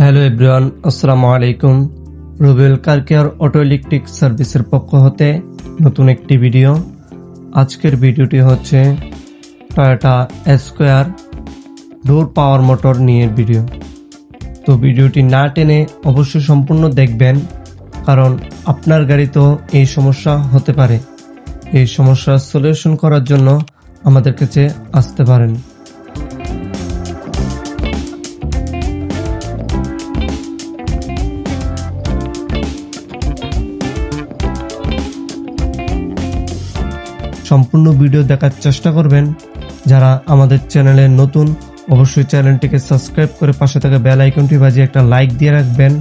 Hello everyone, আসসালামু আলাইকুম। Rubel car care auto electric সার্ভিসের পক্ষ হতে নতুন একটি ভিডিও। আজকের ভিডিওটি হচ্ছে Toyota square door power motor নিয়ে ভিডিও। তো ভিডিওটি না টেনে অবশ্যই সম্পূর্ণ দেখবেন, কারণ আপনার গাড়িতেও এই সমস্যা হতে পারে। এই সমস্যার সলিউশন করার জন্য আমাদের কাছে আসতে পারেন। সম্পূর্ণ ভিডিও দেখার চেষ্টা করবেন। যারা আমাদের চ্যানেলে নতুন, অবশ্যই চ্যানেলটিকে সাবস্ক্রাইব করে পাশে থাকা বেল আইকনটি বাজিয়ে একটা লাইক দিয়ে রাখবেন।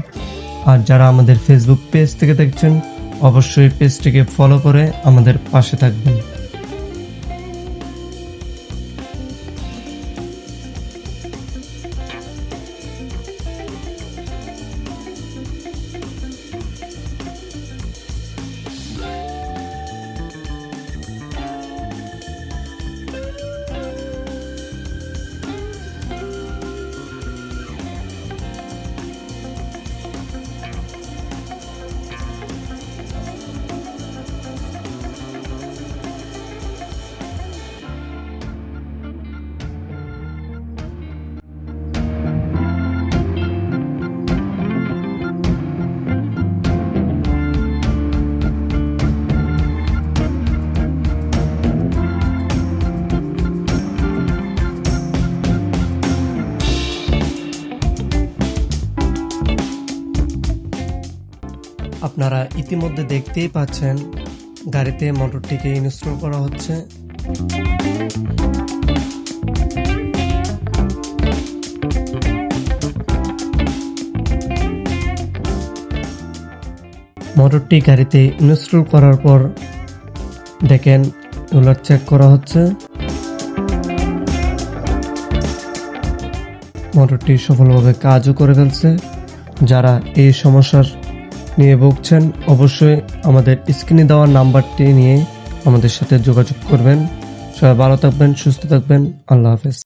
আর যারা আমাদের ফেসবুক পেজ থেকে দেখছেন, অবশ্যই পেজটিকে ফলো করে আমাদের পাশে থাকবেন। আপনারা ইতিমধ্যে দেখতেই পাচ্ছেন, গাড়িতে মোটরটিকে ইনস্টল করা হচ্ছে। মোটরটি গাড়িতে ইনস্টল করার পর দেখেন রোলার চেক করা হচ্ছে। মোটরটি সফলভাবে কাজও করে ফেলছে। যারা এই সমস্যার নিয়ে ভুগছেন, অবশ্যই আমাদের স্ক্রিনে দেওয়া নাম্বারটি নিয়ে আমাদের সাথে যোগাযোগ করবেন। সবাই ভালো থাকবেন, সুস্থ থাকবেন। আল্লাহ হাফেজ।